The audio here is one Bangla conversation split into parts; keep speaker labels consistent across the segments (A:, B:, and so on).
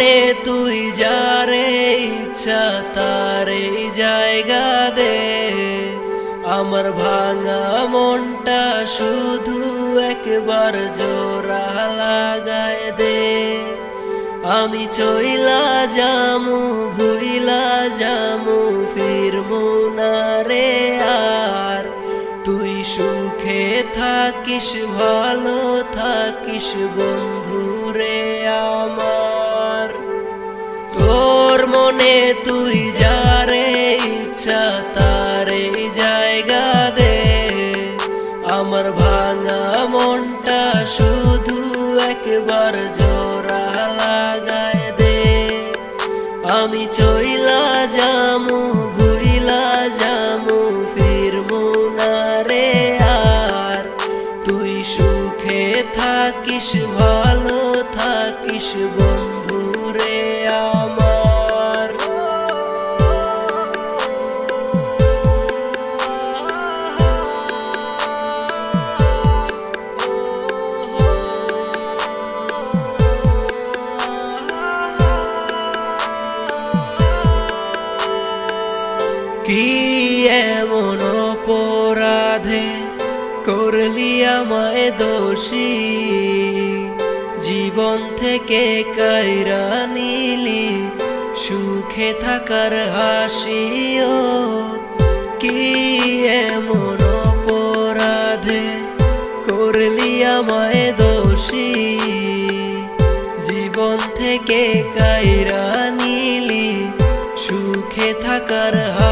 A: মনে তুই যারে ইচ্ছা তারে জায়গা দে। আমার ভাঙা মনটা শুধু একবার জোড়া লাগায় দে। আমি চইলা জামু ভুইলা জামু ফিরমু না রে আর। তুই সুখে থাকিস, ভালো থাকিস বন্ধু রে আমার। মনে তুই যারে ইচ্ছা, তারে জায়গা দে। আমার ভাঙা মনটা শুধু একবার জোড়া লাগায় দে। আমি চইলা জামু ভুইলা জামু ফিরমু না রে আর। তুই সুখে থাকিস, ভালো থাকিস বন্ধু। কি এমন অপরাধে করলি আমায় দোষী? জীবন থেকে কায়রা নিলি, সুখে থাকার হাসিও। কি এমন অপরাধে করলি আমায় দোষী? জীবন থেকে কায়রা নিলি, সুখে থাকার হাসি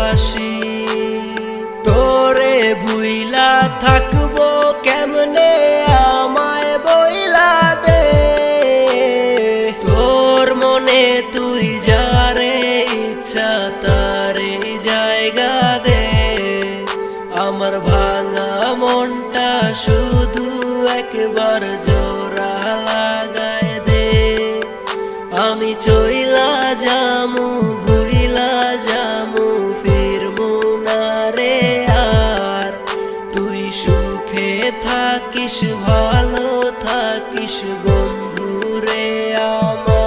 A: আমার ভাঙা মনটা শুধু একবার জোড়া লাগায় দে। আমি চইলা জামু ভুইলা জামু ফিরমু না রে আর। তুই সুখে থাকিস, ভালো থাকিস বন্ধু রে আমার।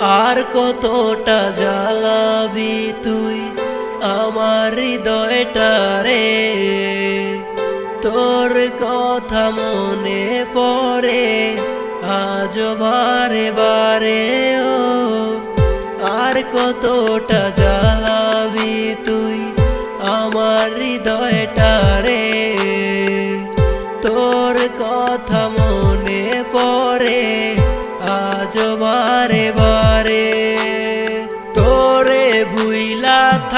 A: আর কতটা জ্বালাবি তুই আমার হৃদয়টা রে? তোর কথা মনে পড়ে, আজ বারে বারে ও। আর কতটা জ্বালাবি তুই আমার হৃদয়টা রে?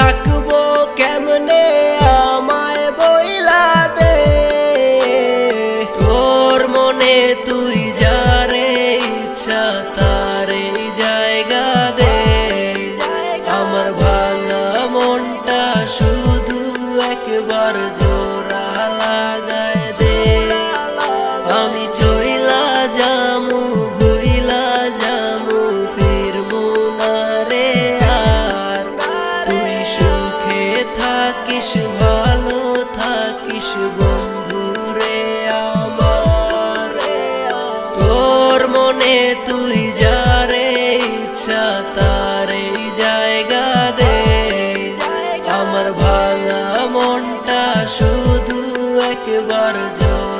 A: থাকব কেমনে আমায় বইলা দে? তোর মনে তুই যারে ইচ্ছা মনে তুই যারে ইচ্ছা তারে জায়গা দে। আমার ভাঙা মনটা শুধু একবার জোড়া